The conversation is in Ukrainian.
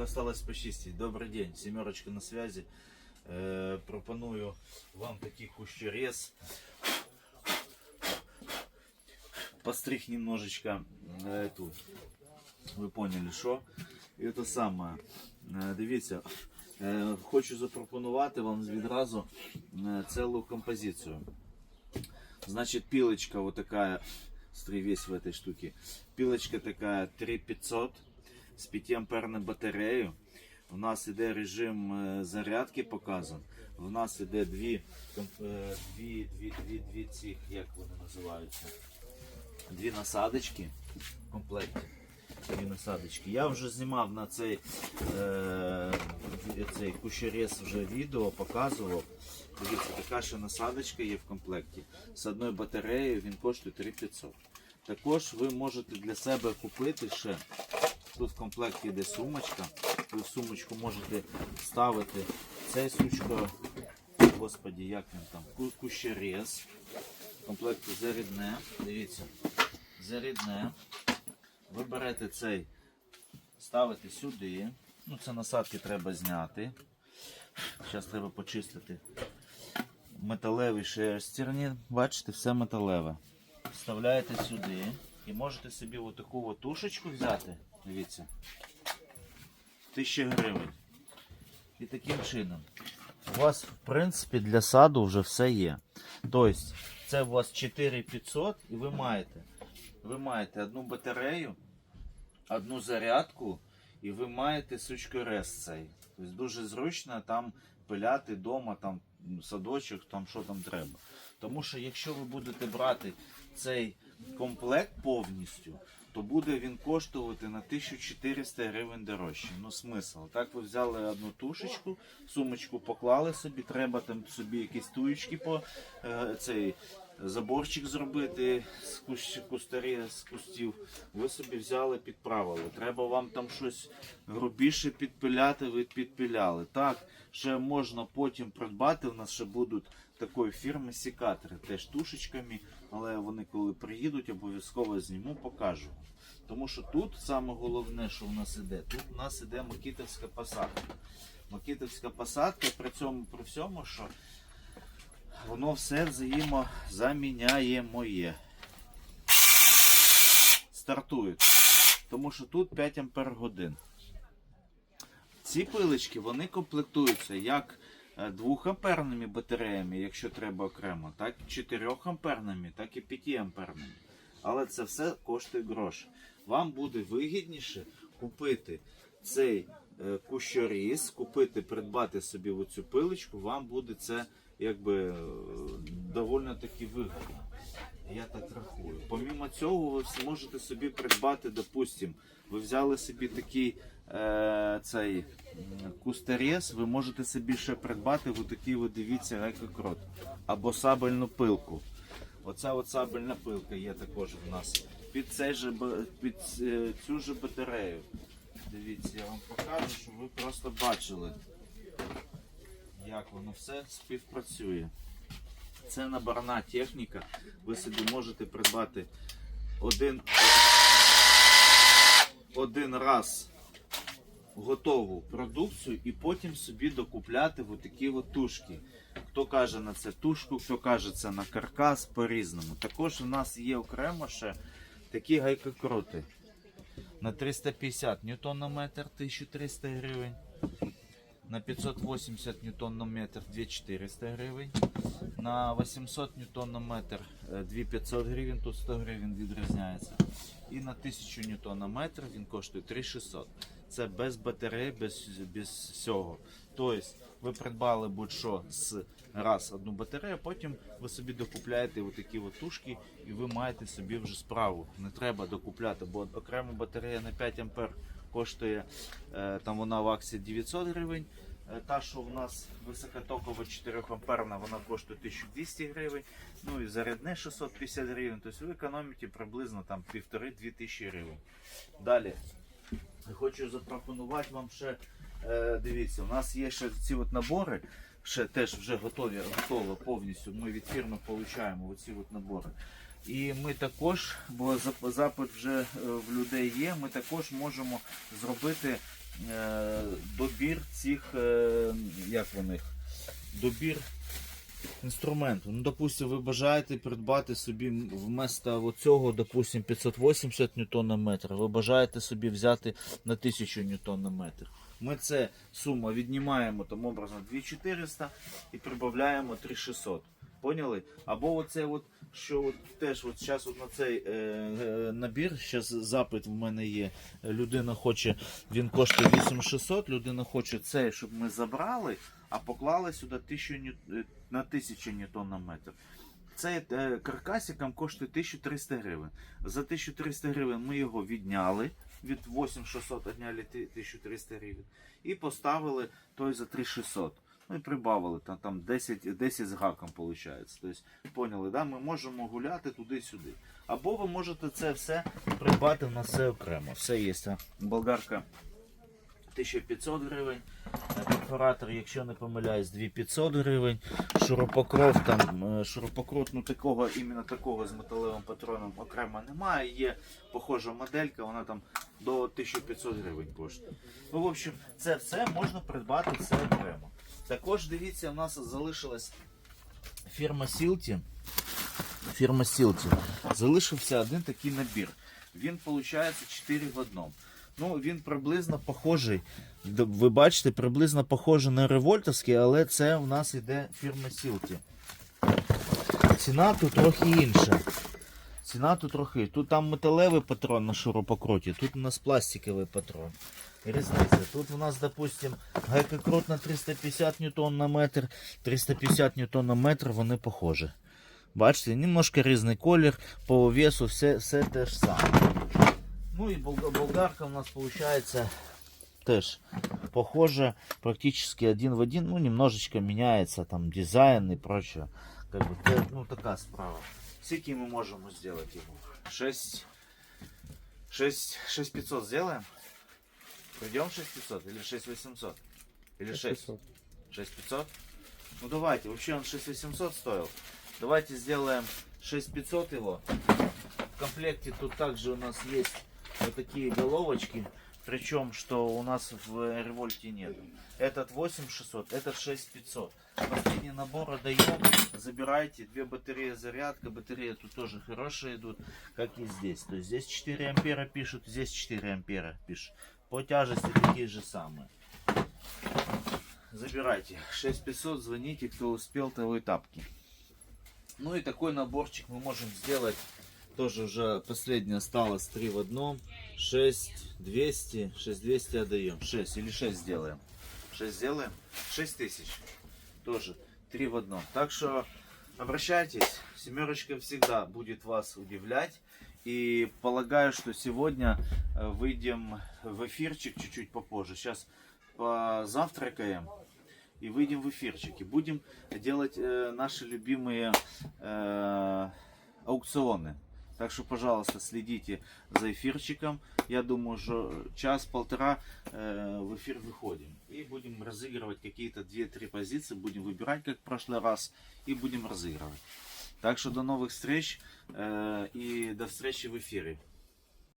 Только осталось почистить. Добрый день, семерочка на связи. Э, пропоную вам такий кущерез. Постриг немножечко э, эту. Ви поняли, що? І це саме. Е, Дивіться, е, хочу запропонувати вам відразу е, цілу композицію. Значит, пилочка вот такая, смотри, весь в этой штуке. Пилочка такая 3500 с 5 амперной батареєю. У нас іде режим е, зарядки показан. У нас іде дві, е, дві, дві, дві, дві цих, як вони називаються? Дві насадочки в комплекті. Дві насадочки. Я вже знімав на цей, е, цей кущерез вже відео, показував. Дивіться, така ще насадочка є в комплекті. З одною батареєю він коштує 3500. Також ви можете для себе купити ще. Тут в комплекті йде сумочка. Ви в сумочку можете ставити цей сучко. Господі, як він там? ку- Кущерез. В комплекті зарідне. Дивіться. Зарідне. Ви берете цей, ставите сюди. Ну, це насадки треба зняти. Зараз треба почистити. Металеві шерстерні. Бачите, все металеве. Вставляєте сюди і можете собі отаку от тушечку взяти. Дивіться. 1000 гривень. І таким чином. У вас, в принципі, для саду вже все є. Тобто, це у вас 4500 і ви маєте. Ви маєте одну батарею, одну зарядку, і ви маєте сучкорез цей. Тобто дуже зручно там пиляти вдома, там садочок, там що там треба. Тому що якщо ви будете брати цей комплект повністю, то буде він коштувати на 1400 гривень дорожче. Ну смисл. Так ви взяли одну тушечку, сумочку поклали собі, треба там собі якісь туєчки по е, цей заборчик зробити з кустарі, з кустів. Ви собі взяли, підправили. Треба вам там щось грубіше підпиляти, ви підпиляли. Так, ще можна потім придбати. У нас ще будуть такої фірми сікатори, теж тушечками, але вони коли приїдуть, обов'язково зніму, покажу. Тому що тут саме головне, що у нас іде, тут у нас іде макітовська посадка. Макітовська посадка, при цьому при всьому, що воно все взаємозаміняємоє. Стартують. Тому що тут 5 ампер годин. Ці пилочки вони комплектуються як 2 амперними батареями, якщо треба окремо, так і 4 амперними, так і 5 амперними. Але це все коштує гроші. Вам буде вигідніше купити цей е, кущоріз, купити, придбати собі оцю пилочку, вам буде це якби е, доволі таки вигідно. Я так рахую. Помімо цього, ви зможете собі придбати, допустим, ви взяли собі такий е, цей м, ви можете собі ще придбати в такий, ви дивіться, екокрот. Або сабельну пилку. Оця от сабельна пилка є також в нас. Під, цей же, під е, цю же батарею. Дивіться, я вам покажу, щоб ви просто бачили, як воно все співпрацює. Це наборна техніка. Ви собі можете придбати один, один раз готову продукцію і потім собі докупляти в такі от тушки. Хто каже на це тушку, хто каже це на каркас по-різному. Також у нас є окремо ще такі гайкокрути. На 350 ньютон на метр 1300 гривень. На 580 ньютон-метр 2400 гривень. На 800 ньютон на метр е, 2500 гривень, тут 100 гривень відрізняється. І на 1000 ньютон-метр він коштує 3600. Це без батареї, без, без всього. Тобто ви придбали будь-що з раз одну батарею, потім ви собі докупляєте отакі от тушки і ви маєте собі вже справу. Не треба докупляти, бо окрема батарея на 5 ампер коштує е, там вона в акції 900 гривень. Е, Та, що в нас високотокова 4 амперна, вона коштує 1200 гривень. Ну і зарядне 650 гривень. Тобто ви економите приблизно там 1,5-2 тисячі гривень. Далі. Хочу запропонувати вам ще, е, дивіться, у нас є ще ці от набори, ще теж вже готові, готово повністю. Ми від фірми отримуємо оці от набори. І ми також, бо запит вже е, в людей є, ми також можемо зробити е, добір цих, е, як вони, добір інструменту. Ну, допустим, ви бажаєте придбати собі вместо оцього, допустим, 580 ньютон на метр, ви бажаєте собі взяти на 1000 ньютон на метр. Ми це сума віднімаємо там образно 2400 і прибавляємо 3600. Поняли? Або оце от, що от теж от зараз от на цей е, е, набір, зараз запит в мене є. Людина хоче, він коштує 8600, людина хоче цей, щоб ми забрали, а поклали сюди 1000 ню- е, на 1000 ньютон на метр. Цей е, каркасиком коштує 1300 гривень. За 1300 гривень ми його відняли. Від 8600 відняли 1300 гривень. І поставили той за 3600. Ну і прибавили там, там 10, 10 з гаком виходить. Тобто, поняли, да? ми можемо гуляти туди-сюди. Або ви можете це все придбати на все окремо. Все є. Болгарка 1500 гривень. Е, Перфоратор, якщо не помиляюсь, 2500 гривень. Шурупокров там, е, ну такого, іменно такого з металевим патроном окремо немає. Є похожа моделька, вона там до 1500 гривень коштує. Ну, в общем, це все можна придбати все окремо. Також дивіться, у нас залишилась фірма Сілті. Фірма Сілті. Залишився один такий набір. Він виходить 4 в одному. Ну, він приблизно похожий. Ви бачите, приблизно похожий на револьтовський, але це у нас іде фірма Сілті. Ціна тут трохи інша. Ціна тут трохи. Тут там металевий патрон на шурупокруті, тут у нас пластиковий патрон. Різниця. Тут у нас, допустим, гайкокрут на 350 ньютон на метр, 350 ньютон на метр, вони похожі. Бачите, немножко різний колір, по весу все, все те ж саме. Ну і болгарка у нас виходить теж похоже, практически один в один, ну немножечко меняется там дизайн и прочее. Как бы, ну такая справа. Сколько мы можем сделать ему? 6, 6, 6500 сделаем? Придем 6500 или 6800? Или 6? 6500? Ну давайте, вообще он 6800 стоил. Давайте сделаем 6500 его. В комплекте тут также у нас есть вот такие головочки. Причем, что у нас в револьте нет. Этот 8600, этот 6500. Последний набор отдаем. Забирайте. Две батареи зарядка. Батареи тут тоже хорошие идут, как и здесь. То есть здесь 4 ампера пишут, здесь 4 ампера пишут. По тяжести такие же самые. Забирайте. 6500, звоните, кто успел, того и тапки. Ну и такой наборчик мы можем сделать. Тоже уже последнее осталось 3 в одном. 6 200, 6 200 отдаем. 6 или 6 сделаем. 6 сделаем. 6 тысяч. Тоже 3 в одном. Так что обращайтесь. Семерочка всегда будет вас удивлять. И полагаю, что сегодня э, выйдем в эфирчик чуть-чуть попозже. Сейчас позавтракаем и выйдем в эфирчик. И будем делать э, наши любимые э, аукционы. Так что, пожалуйста, следите за эфирчиком. Я думаю, что час-полтора э, в эфир выходим. И будем разыгрывать какие-то 2-3 позиции. Будем выбирать, как в прошлый раз. И будем разыгрывать. Так что до новых встреч э, и до встречи в эфире.